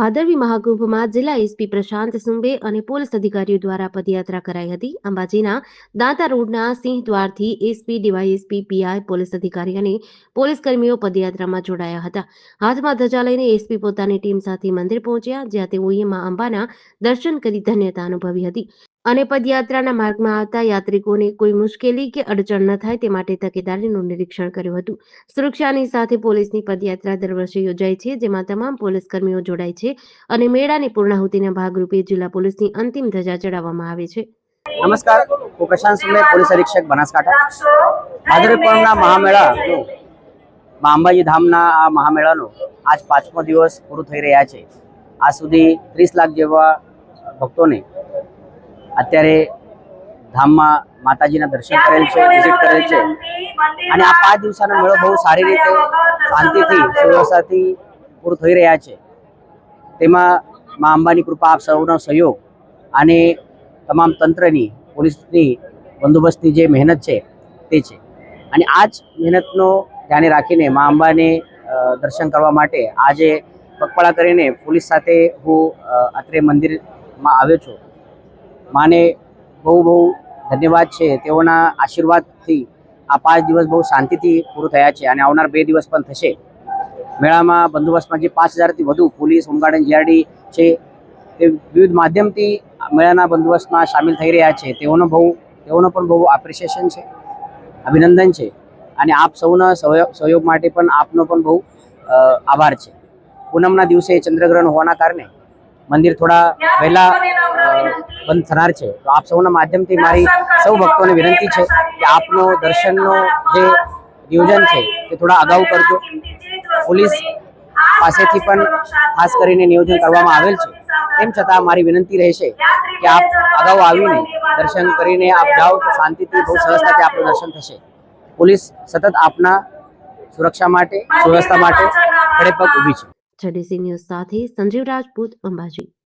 ભાદરવી મહાકુંભમાં જિલ્લા એસપી પ્રશાંત સુંબે અને પોલીસ અધિકારીઓ દ્વારા પદયાત્રા કરાઈ હતી. અંબાજીના દાંતા રોડના સિંહ દ્વારથી એસપી, ડીવાયએસપી, પીઆઈ, પોલીસ અધિકારી અને પોલીસ કર્મીઓ પદયાત્રામાં જોડાયા હતા. હાથમાં ધજા લઈને એસપી પોતાની ટીમ સાથે મંદિર પહોંચ્યા, જ્યાં તેઓએ મા અંબાના દર્શન કરી ધન્યતા અનુભવી હતી. અને પદયાત્રાના માર્ગમાં આવતા યાત્રિકોને કોઈ મુશ્કેલી કે અડચણ ન થાય તે માટે તકેદારીનું નિરીક્ષણ કર્યું હતું. સુરક્ષાની સાથે પોલીસની પદયાત્રા દર વર્ષે યોજાય છે, જેમાં તમામ પોલીસ કર્મીઓ જોડાય છે અને મેળાની પૂર્ણાહુતિના ભાગરૂપે જિલ્લા પોલીસની અંતિમ ધજા ચડાવવામાં આવે છે. નમસ્કાર, હું પ્રશાંત સુમે પોલીસ અધિક્ષક બનાસકાંઠા. ભાદરવી પૂર્ણિમા મહામેળાનું મા અંબાજી ધામના આ મહામેળાનો આજ પાંચમો દિવસ પૂરો થઈ રહ્યા છે. આ સુધી ત્રીસ લાખ જેવા ભક્તોને અત્યારે ધામમાં માતાજીના દર્શન કરેલ છે, વિઝિટ કરેલ છે. અને આ પાંચ દિવસનો મેળો બહુ સારી રીતે શાંતિથી સુવ્યવસ્થાથી પૂરો થઈ રહ્યા છે. તેમાં મા અંબાની કૃપા આપ સૌનો સહયોગ અને તમામ તંત્રની, પોલીસની બંદોબસ્તની જે મહેનત છે, તે છે. અને આ જ મહેનતનો ધ્યાને રાખીને મા અંબાને દર્શન કરવા માટે આજે પગપાળા કરીને પોલીસ સાથે હું અત્રે મંદિરમાં આવ્યો છું. માને બહુ બહુ ધન્યવાદ છે. તેઓના આશીર્વાદથી આ પાંચ દિવસ બહુ શાંતિથી પૂરું થયા છે અને આવનાર બે દિવસ પણ થશે. મેળામાં બંદોબસ્તમાં જે પાંચ હજારથી વધુ પોલીસ હોમગાર્ડ જીઆરડી છે તે વિવિધ માધ્યમથી મેળાના બંદોબસ્તમાં સામેલ થઈ રહ્યા છે. તેઓનો બહુ, તેઓનો પણ બહુ એપ્રિસિએશન છે, અભિનંદન છે અને આપ સૌના સહયોગ માટે પણ આપનો પણ બહુ આભાર છે. પૂનમના દિવસે ચંદ્રગ્રહણ હોવાના કારણે મંદિર થોડા વહેલા બંધ થનાર છે. તો આપ સૌના માધ્યમથી મારી સૌ ભક્તોને વિનંતી છે કે આપનો દર્શનનો જે નિયોજન છે તે થોડા અગાઉ કરજો. પોલીસ પાસેથી પણ ખાસ કરીને નિયોજન કરવામાં આવેલ છે. તેમ છતાં મારી વિનંતી રહેશે કે આપ અગાઉ આવીને દર્શન કરીને આપ જાઓ તો શાંતિથી બહુ સરસતાથી આપનું દર્શન થશે. પોલીસ સતત આપના સુરક્ષા માટે, સુવ્યવસ્થા માટે ખડેપગ ઊભી છે. જેડીસી ન્યૂઝ સાથે સંજીવ રાજપૂત અંબાજી.